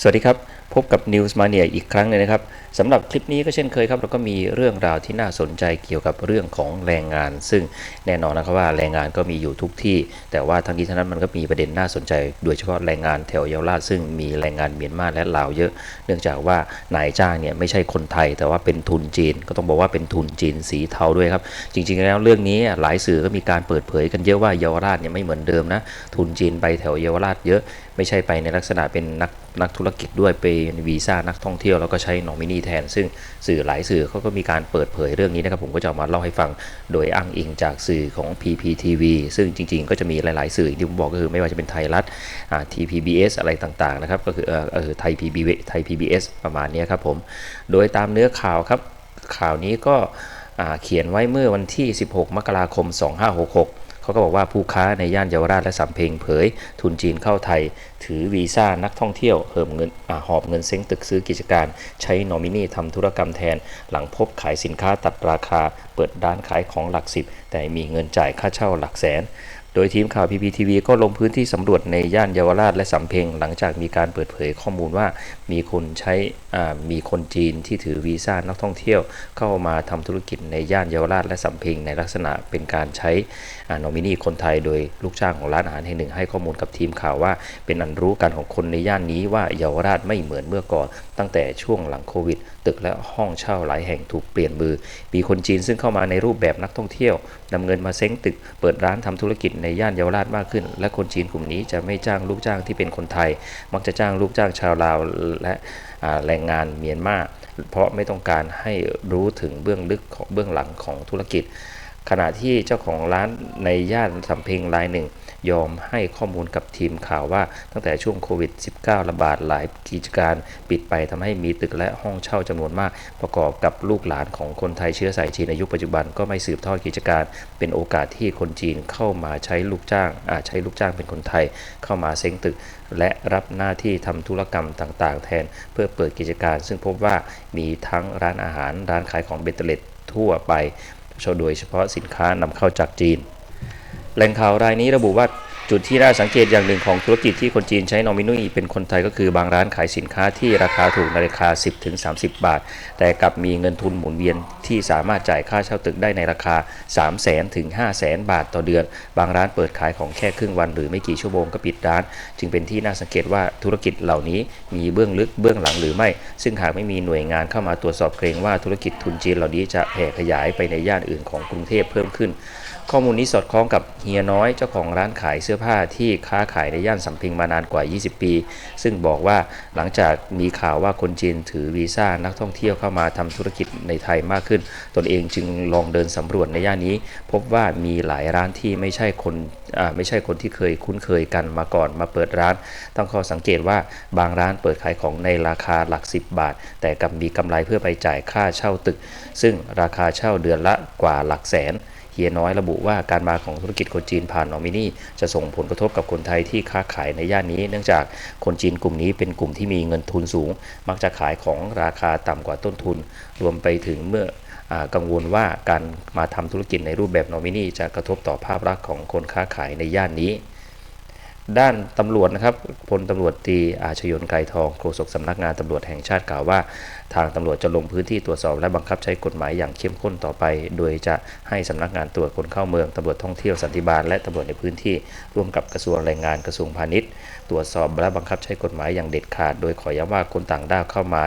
สวัสดีครับ พบกับ News Mania อีกครั้งหนึงนะครับสำหรับคลิปนี้ก็เช่นเคยครับ เราก็มีเรื่องราวที่น่าสนใจเกี่ยวกับเรื่องของแรงงาน ซึ่งแน่นอนนะครับว่าแรงงานก็มีอยู่ทุกที่ แต่ว่าทั้งนี้ทั้งนั้นมันก็มีประเด็นน่าสนใจ โดยเฉพาะแรงงานแถวเยาวราชซึ่งมีแรงงานเมียนมาและลาวเยอะ เนื่องจากว่านายจ้างเนี่ยไม่ใช่คนไทย แต่ว่าเป็นทุนจีน ก็ต้องบอกว่าเป็นทุนจีนสีเทาด้วยครับ จริง ๆ แล้วเรื่องนี้หลายสื่อก็มีการเปิดเผยกันเยอะว่าเยาวราชเนี่ยไม่เหมือนเดิมนะ ทุนจีนไปแถวเยาวราชเยอะ ไม่ใช่ไปในลักษณะเป็นนักนักธุรกิจด้วยไปวีซ่านักท่องเที่ยวแล้วก็ใช้นอมินีแทน ซึ่งสื่อหลายสื่อเขาก็มีการเปิดเผยเรื่องนี้นะครับผมก็จะมาเล่าให้ฟังโดยอ้างอิงจากสื่อของ PPTV ซึ่งจริงๆ ก็จะมีหลาย ๆ สื่อที่ผมบอกก็คือไม่ว่าจะเป็นไทยรัฐอ่า TPBS อะไรต่างๆนะครับก็คือเออไทย PBS ไทย PBS ประมาณนี้ครับผมโดยตามเนื้อข่าวครับข่าวนี้ก็เขียนไว้เมื่อวันที่ 16 มกราคม 2566เขาก็บอกว่าผู้ค้าในย่านเยาวราชและสำเพ็งเผย ทุนจีนเข้าไทย ถือวีซ่านักท่องเที่ยวเหิมเงินอหอบเงินเซ้งตึกซื้อกิจการ ใช้นอมินีทำธุรกรรมแทน หลังพบขายสินค้าตัดราคา เปิดร้านขายของหลักสิบแต่มีเงินจ่ายค่าเช่าหลักแสนโดยทีมข่าว PPTV ก็ลงพื้นที่สำรวจในย่านเยาวราชและสำเพ็งหลังจากมีการเปิดเผยข้อมูลว่ามีคนใช้มีคนจีนที่ถือวีซ่านักท่องเที่ยว เข้ามาทำธุรกิจในย่านเยาวราชและสำเพ็งในลักษณะเป็นการใช้นอมินีคนไทยโดยลูกจ้างของร้านอาหารแห่งหนึ่งให้ข้อมูลกับทีมข่าวว่าเป็นอันรู้กันของคนในย่านนี้ว่าเยาวราชไม่เหมือนเมื่อก่อน ตั้งแต่ช่วงหลังโควิด ตึกและห้องเช่าหลายแห่งถูกเปลี่ยนมือ มีคนจีนซึ่งเข้ามาในรูปแบบนักท่องเที่ยวนำเงินมาเซ้งตึก เปิดร้านทำธุรกิจในย่านเยาวราชมากขึ้น และคนจีนกลุ่มนี้จะไม่จ้างลูกจ้างที่เป็นคนไทย มักจะจ้างลูกจ้างชาวลาวและแรงงานเมียนมาเพราะไม่ต้องการให้รู้ถึงเบื้องลึกของเบื้องหลังของธุรกิจ ขณะที่เจ้าของร้านในย่านสำเพ็งรายหนึ่ง ยอมให้ข้อมูลกับทีมข่าวว่าตั้งแต่ช่วงโควิด -19 ระบาดหลายกิจการปิดไปทำให้มีตึกและห้องเช่าจำนวนมาก ประกอบกับลูกหลานของคนไทยเชื้อสายจีนในยุคปัจจุบันก็ไม่สืบทอดกิจการ เป็นโอกาสที่คนจีนเข้ามาใช้ลูกจ้างอาจใช้ลูกจ้างเป็นคนไทย เข้ามาเซ้งตึก และรับหน้าที่ทำธุรกรรมต่างๆ แทน เพื่อเปิดกิจการ ซึ่งพบว่ามีทั้งร้านอาหารร้านขายของเบตเตอร์เล็ตทั่วไป โดยเฉพาะสินค้านำเข้าจากจีน แหล่งข่าวรายนี้ระบุว่า จุดที่น่าสังเกตอย่างหนึ่งของธุรกิจที่คนจีนใช้นอมินีเป็นคนไทยก็คือบางร้านขายสินค้าที่ราคาถูกในราคา 10-30 บาท แต่กลับมีเงินทุนหมุนเวียนที่สามารถจ่ายค่าเช่าตึกได้ในราคา 3 0 0 0 0 0ถึง5 0 0 0 0 0 บาทต่อเดือน บางร้านเปิดขายของแค่ครึ่งวันหรือไม่กี่ชั่วโมงก็ปิดร้าน จึงเป็นที่น่าสังเกตว่าธุรกิจเหล่านี้มีเบื้องลึกเบื้องหลังหรือไม่ ซึ่งหากไม่มีหน่วยงานเข้ามาตรวจสอบเกรงว่าธุรกิจทุนจีนเหล่านี้จะแผ่ขยายไปในย่านอื่นของกรุงเทพเพิ่มขึ้น ข้อมูลนี้สอดคล้องกับเฮียน้อยเจ้าของร้านขายเสื้อื้อผ้าที่ค้าขายในย่านสำเพ็งมานานกว่า 20 ปี ซึ่งบอกว่าหลังจากมีข่าวว่าคนจีนถือวีซ่านักท่องเที่ยวเข้ามาทำธุรกิจในไทยมากขึ้น ตนเองจึงลองเดินสำรวจในย่านนี้ พบว่ามีหลายร้านที่ไม่ใช่คนไม่ใช่คนที่เคยคุ้นเคยกันมาก่อนมาเปิดร้าน ต้องข้อสังเกตว่าบางร้านเปิดขายของในราคาหลัก 10 บาท แต่กับมีกำไรเพื่อไปจ่ายค่าเช่าตึก ซึ่งราคาเช่าเดือนละกว่าหลักแสน เฮียน้อยระบุว่าการมาของธุรกิจคนจีนผ่านนอมินีจะส่งผลกระทบกับคนไทยที่ค้าขายในย่านนี้ เนื่องจากคนจีนกลุ่มนี้เป็นกลุ่มที่มีเงินทุนสูง มักจะขายของราคาต่ำกว่าต้นทุน รวมไปถึงเมื่อกังวลว่าการมาทำธุรกิจในรูปแบบนอมินีจะกระทบต่อภาพลักษณ์ของคนค้าขายในย่านนี้ ด้านตำรวจนะครับพลตำรวจตีอาชยนไกรทองโฆษกสำนักงานตำรวจแห่งชาติกล่าวว่า ทางตำรวจจะลงพื้นที่ตรวจสอบและบังคับใช้กฎหมายอย่างเข้มข้นต่อไป โดยจะให้สำนักงานตรวจคนเข้าเมืองตำรวจท่องเที่ยวสันติบาลและตำรวจในพื้นที่ร่วมกับกระทรวงแรงงานกระทรวงพาณิชย์ ตรวจสอบและบังคับใช้กฎหมายอย่างเด็ดขาด โดยขอย้ำว่าคนต่างด้าวเข้ามา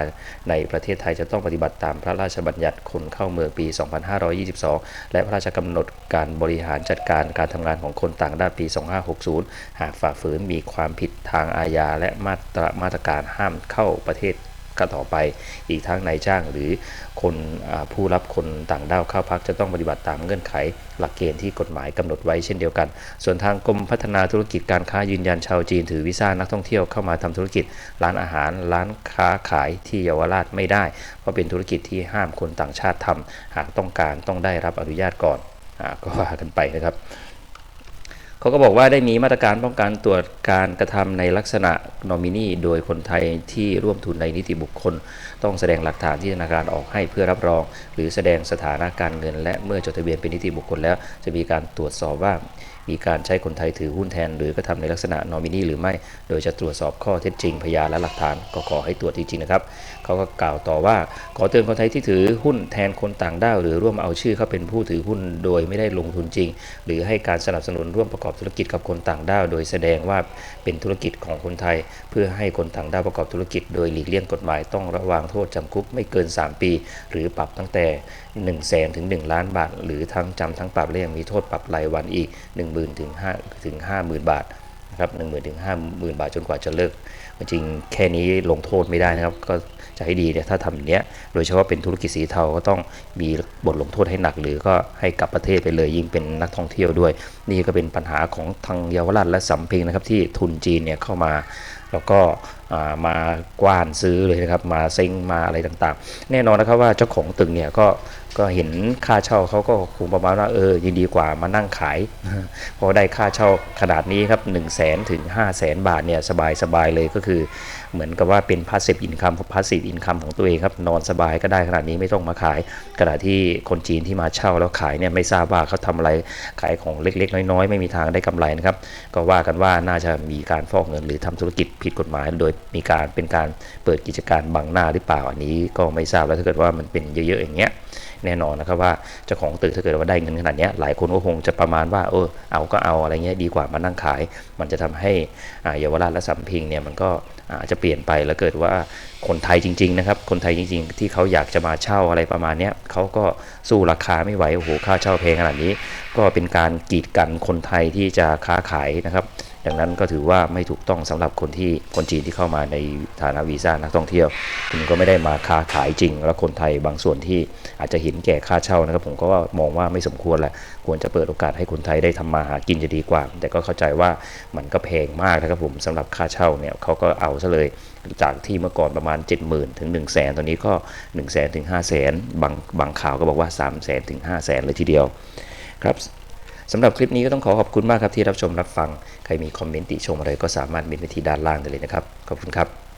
ในประเทศไทยจะต้องปฏิบัติตามพระราชบัญญัติคนเข้าเมืองปี 2522 และพระราชกำหนดการบริหารจัดการการทำงานของคนต่างด้าวปี 2560 หากฝ่าฝืนมีความผิดทางอาญาและมาตรามาตรการห้ามเข้าประเทศก็ต่อไปอีกทั้งนายจ้างหรือคนอผู้รับคนต่างด้าวเข้าพักจะต้องปฏิบัติตามเงื่อนไข หลักเกณฑ์ที่กฎหมายกำหนดไว้เช่นเดียวกัน ส่วนทางกรมพัฒนาธุรกิจการค้ายืนยันชาวจีนถือวีซ่านักท่องเที่ยวเข้ามาทำธุรกิจ ร้านอาหาร ร้านค้าขายที่เยาวราชไม่ได้ เพราะเป็นธุรกิจที่ห้ามคนต่างชาติทำหากต้องการต้องได้รับอนุญาตก่อนอก็ว่ากันไปนะครับ เขาก็บอกว่าได้มีมาตรการป้องกันตรวจการกระทำในลักษณะนอมินีโดยคนไทยที่ร่วมทุนในนิติบุคคล ต้องแสดงหลักฐานที่ธนาคารออกให้เพื่อรับรอง หรือแสดงสถานะการเงิน และเมื่อจดทะเบียนเป็นนิติบุคคลแล้วจะมีการตรวจสอบว่า มีการใช้คนไทยถือหุ้นแทน หรือกระทำในลักษณะนอมินีหรือไม่ โดยจะตรวจสอบข้อเท็จจริงพยานและหลักฐานก็ขอให้ตรวจจริงๆนะครับเขาก็กล่าวต่อว่าขอเตือนคนไทยที่ถือหุ้นแทนคนต่างด้าวหรือร่วมเอาชื่อเข้าเป็นผู้ถือหุ้นโดยไม่ได้ลงทุนจริง หรือให้การสนับสนุนร่วมประกอบธุรกิจกับคนต่างด้าว โดยแสดงว่าเป็นธุรกิจของคนไทย เพื่อให้คนต่างด้าวประกอบธุรกิจ โดยหลีกเลี่ยงกฎหมายต้องระวางโทษจำคุกไม่เกิน 3 ปี หรือปรับตั้งแต่1แสนถึง 1 ล้านบาท หรือทั้งจำทั้งปรับและยังมีโทษปรับรายวันอีก 1 0,000ถึง5ถึง50,000 บาทนะครับ1 0,000ถึง50,000บาทจนกว่าจะเลิกจริงแค่นี้ลงโทษไม่ได้นะครับ ก็จะให้ดีเนี่ยถ้าทำอย่างเนี้ยโดยเฉพาะเป็นธุรกิจสีเทาก็ต้องมีบทลงโทษให้หนัก หรือก็ให้กลับประเทศไปเลยยิ่งเป็นนักท่องเที่ยวด้วย นี่ก็เป็นปัญหาของทางเยาวราชและสำเพ็งนะครับที่ทุนจีนเนี่ยเข้ามาแล้วก็มากว้านซื้อเลยนะครับมาเซ็งมาอะไรต่างๆ แน่นอนนะครับว่าเจ้าของตึกเนี่ยก็ ก็เห็นค่าเช่าเขาก็คงประมาณว่าเออยินดีกว่ามานั่งขายเพราะได้ค่าเช่าขนาดนี้ครับ1 0 0 0 0แสนถึง5 0 0แสนบาทเนี่ยสบายสบายเลยก็คือ เหมือนกับว่าเป็นพาสซีฟอินคัมพาสซีฟอินคัมของตัวเองครับนอนสบายก็ได้ขนาดนี้ไม่ต้องมาขายขณะที่คนจีนที่มาเช่าแล้วขายเนี่ยไม่ทราบว่าเขาทำอะไรขายของเล็ก ๆ น้อยๆ ไม่มีทางได้กำไรนะครับก็ว่ากันว่าน่าจะมีการฟอกเงินหรือทำธุรกิจผิดกฎหมาย โดยมีการเป็นการเปิดกิจการบังหน้าหรือเปล่าอันนี้ก็ไม่ทราบแล้วถ้าเกิดว่ามันเป็นเยอะๆอย่างเงี้ยแน่นอนนะครับว่าเจ้าของตึกถ้าเกิดว่าได้เงินขนาดนี้หลายคนก็คงจะประมาณว่าเออเอาก็เอาอะไรเงี้ยดีกว่ามานั่งขาย มันจะทำให้อ่าเยาวราชและสัมพิงเนี่ยมันก็อาจจะเปลี่ยนไปแล้วเกิดว่าคนไทยจริง ๆ นะครับ คนไทยจริง ๆ ที่เขาอยากจะมาเช่าอะไรประมาณนี้เขาก็สู้ราคาไม่ไหวโอ้โหค่าเช่าแพงขนาดนี้ ก็เป็นการกีดกันคนไทยที่จะค้าขายนะครับ ดังนั้นก็ถือว่าไม่ถูกต้องสำหรับคนที่คนจีนที่เข้ามาในฐานะวีซ่านักท่องเที่ยวคุณก็ไม่ได้มาค้าขายจริง แล้วคนไทยบางส่วนที่อาจจะเห็นแก่ค่าเช่านะครับ ผมก็มองว่าไม่สมควรแหละควรจะเปิดโอกาสให้คนไทยได้ทำมาหากินจะดีกว่า แต่ก็เข้าใจว่ามันก็แพงมากนะครับผมสำหรับค่าเช่าเนี่ยเขาก็เอาซะเลยจากที่เมื่อก่อนประมาณ 70,000 ถึง 1 0 0 0 0แสนตอนนี้ก็ 1 0 0 0 0แสนถึง5 0 0แสนบางบางข่าวก็บอกว่า 3 0 0แสนถึง5 0 0แสนเลยทีเดียวครับ สำหรับคลิปนี้ก็ต้องขอขอบคุณมากครับที่รับชมรับฟัง ใครมีคอมเมนต์ติชมอะไรก็สามารถมินไปที่ด้านล่างได้เลยนะครับ ขอบคุณครับ